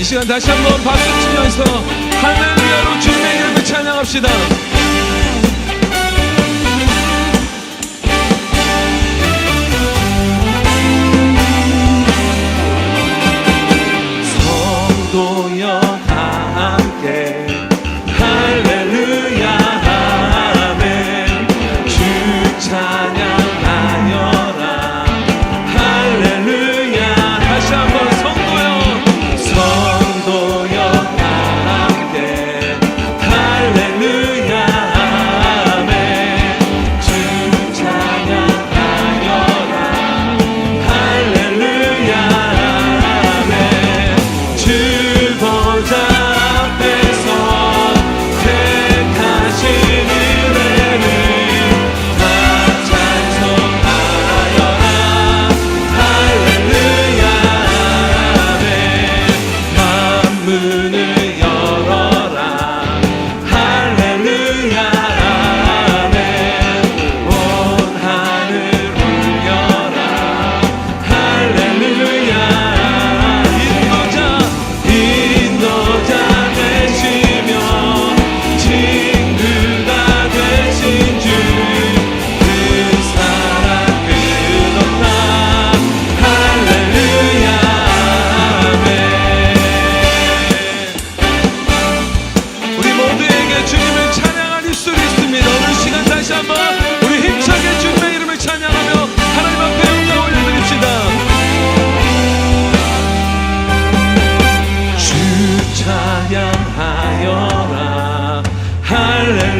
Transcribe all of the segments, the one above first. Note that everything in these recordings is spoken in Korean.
이 시간 다시 한번 박수 치면서 할렐루야로 주님의 이름을 찬양합시다.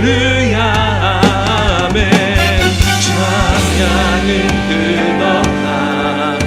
할렐루야 아멘 찬양을 끊어라